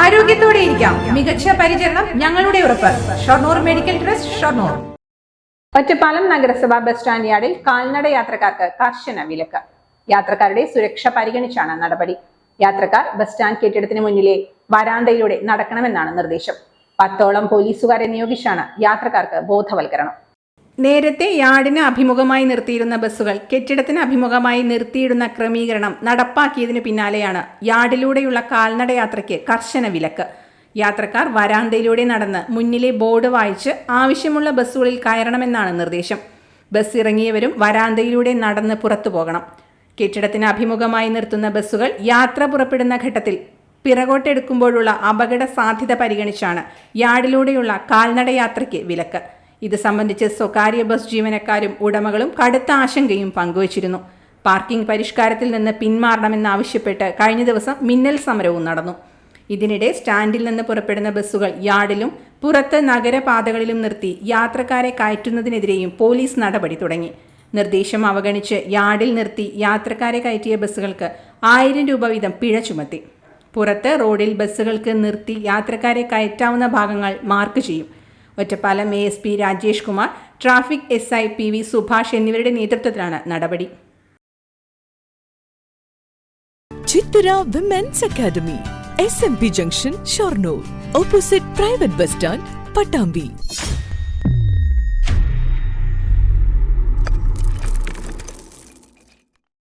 ആരോഗ്യത്തോടെ ഇരിക്കാം. മികച്ച പരിചരണം ഞങ്ങളുടെ ഉറപ്പ്. Shoranur medical trust Shoranur. Ottapalam നഗരസഭാ ബസ് സ്റ്റാൻഡ് യാർഡിൽ കാൽനട യാത്രക്കാർക്ക് കർശന വിലക്ക്. യാത്രക്കാരുടെ സുരക്ഷ പരിഗണിച്ചാണ് നടപടി. യാത്രക്കാർ ബസ് സ്റ്റാൻഡ് കെട്ടിടത്തിന് മുന്നിലെ വരാന്തയിലൂടെ നടക്കണമെന്നാണ് നിർദ്ദേശം. പത്തോളം പോലീസുകാരെ നിയോഗിച്ചാണ് യാത്രക്കാർക്ക് ബോധവൽക്കരണം. നേരത്തെ യാർഡിന് അഭിമുഖമായി നിർത്തിയിരുന്ന ബസ്സുകൾ കെട്ടിടത്തിന് അഭിമുഖമായി നിർത്തിയിടുന്ന ക്രമീകരണം നടപ്പാക്കിയതിനു പിന്നാലെയാണ് യാർഡിലൂടെയുള്ള കാൽനടയാത്രയ്ക്ക് കർശന വിലക്ക്. യാത്രക്കാർ വരാന്തയിലൂടെ നടന്ന് മുന്നിലെ ബോർഡ് വായിച്ച് ആവശ്യമുള്ള ബസ്സുകളിൽ കയറണമെന്നാണ് നിർദ്ദേശം. ബസ് ഇറങ്ങിയവരും വരാന്തയിലൂടെ നടന്ന് പുറത്തു പോകണം. കെട്ടിടത്തിന് അഭിമുഖമായി നിർത്തുന്ന ബസ്സുകൾ യാത്ര പുറപ്പെടുന്ന ഘട്ടത്തിൽ പിറകോട്ടെടുക്കുമ്പോഴുള്ള അപകട സാധ്യത പരിഗണിച്ചാണ് യാർഡിലൂടെയുള്ള കാൽനടയാത്രയ്ക്ക് വിലക്ക്. ഇത് സംബന്ധിച്ച് സ്വകാര്യ ബസ് ജീവനക്കാരും ഉടമകളും കടുത്ത ആശങ്കയും പങ്കുവച്ചിരുന്നു. പാർക്കിംഗ് പരിഷ്കാരത്തിൽ നിന്ന് പിന്മാറണമെന്നാവശ്യപ്പെട്ട് കഴിഞ്ഞ ദിവസം മിന്നൽ സമരവും നടന്നു. ഇതിനിടെ സ്റ്റാൻഡിൽ നിന്ന് പുറപ്പെടുന്ന ബസ്സുകൾ യാർഡിലും പുറത്ത് നഗരപാതകളിലും നിർത്തി യാത്രക്കാരെ കയറ്റുന്നതിനെതിരെയും പോലീസ് നടപടി തുടങ്ങി. നിർദ്ദേശം അവഗണിച്ച് യാർഡിൽ നിർത്തി യാത്രക്കാരെ കയറ്റിയ ബസ്സുകൾക്ക് ആയിരം രൂപ വീതം പിഴ ചുമത്തി. പുറത്ത് റോഡിൽ ബസ്സുകൾക്ക് നിർത്തി യാത്രക്കാരെ കയറ്റാവുന്ന ഭാഗങ്ങൾ മാർക്ക് ചെയ്യും. Ottapalam A S P Rajesh Kumar traffic S I P V Subhash എന്നിവരുടെ നേതൃത്വത്തിലാണ് നടപടി. Chithara women's academy S M P junction Shoranur opposite private bus stand Pattambi